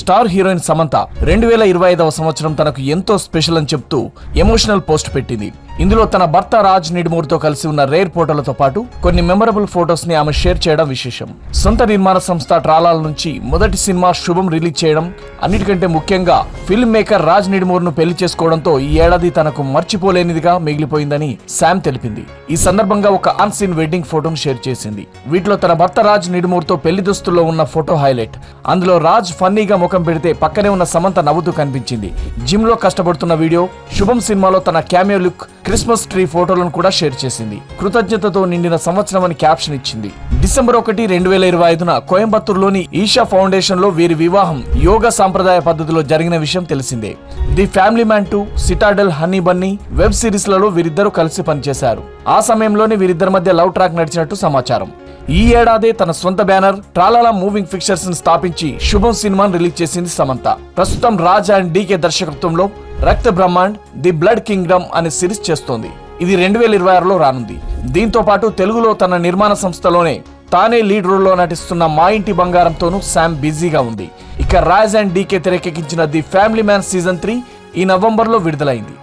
Star heroine Samantha రెండు వేల ఇరవై ఐదవ సంవత్సరం తనకు ఎంతో స్పెషల్ అని చెప్తూ ఎమోషనల్ పోస్ట్ పెట్టింది. ఇందులో తన భర్త రాజ్ నిడుమూర్తో కలిసి ఉన్న రేర్ ఫోటోలతో పాటు కొన్ని మెమరబుల్ ఫోటోస్ని ఆమె షేర్ చేయడం విశేషం. సొంత నిర్మాణ సంస్థ ట్రాలాల నుంచి మొదటి సినిమా శుభం రిలీజ్ చేయడం అన్నిటికంటే ముఖ్యంగా ఫిల్మ్ మేకర్ రాజ్ నిడుమూర్ను పెళ్ళి చేసుకోవడంతో ఈ ఏడాది తనకు మర్చిపోలేనిదిగా మిగిలిపోయిందని శామ్ తెలిపింది. ఈ సందర్భంగా ఒక అన్సీన్ వెడ్డింగ్ ఫోటోను షేర్ చేసింది. వీటిలో తన భర్త రాజ్ నిడుమూర్తో పెళ్ళి దుస్తుల్లో ఉన్న ఫోటో హైలైట్. అందులో రాజ్ ఫన్నీగా ముఖం పెడితే పక్కనే ఉన్న సమంత నవ్వుతూ కనిపించింది. జిమ్లో కష్టపడుతున్న వీడియో శుభం సినిమాలో తన క్యామియో లుక్ క్రిస్మస్ ట్రీ ఫోటోలను కూడా షేర్ చేసింది. కృతజ్ఞతతో నిండిన సంవత్సరం అని క్యాప్షన్ ఇచ్చింది. డిసెంబర్ ఒకటి రెండు వేల ఇరవై ఐదున కోయంబత్తూరులోని ఈషా ఫౌండేషన్లో వీరి వివాహం యోగ సాంప్రదాయ పద్ధతిలో జరిగిన విషయం తెలిసిందే. The family man two citadel honey bunny web సిరీస్లలో వీరిద్దరూ కలిసి పనిచేశారు. ఆ సమయంలోనే వీరిద్దరి మధ్య లవ్ ట్రాక్ నడిచినట్టు సమాచారం. ఈ ఏడాదే తన సొంత బ్యానర్ ట్రాలాలా మూవింగ్ పిక్చర్స్ని స్థాపించి శుభం సినిమాను రిలీజ్ చేసింది సమంత. ప్రస్తుతం రాజ్ అండ్ డీకే దర్శకత్వంలో Rakt Brahmand the blood kingdom అనే సిరీస్ చేస్తోంది. ఇది రెండు వేల ఇరవై ఆరులో రానుంది. దీంతో పాటు తెలుగులో తన నిర్మాణ సంస్థలోనే తానే లీడ్ రోల్లో నటిస్తున్న మా ఇంటి బంగారంతోనూ శామ్ బిజీగా ఉంది. ఇక రాజ్ అండ్ డీకే తెరకెక్కించిన the family man season three ఈ నవంబర్లో విడుదలైంది.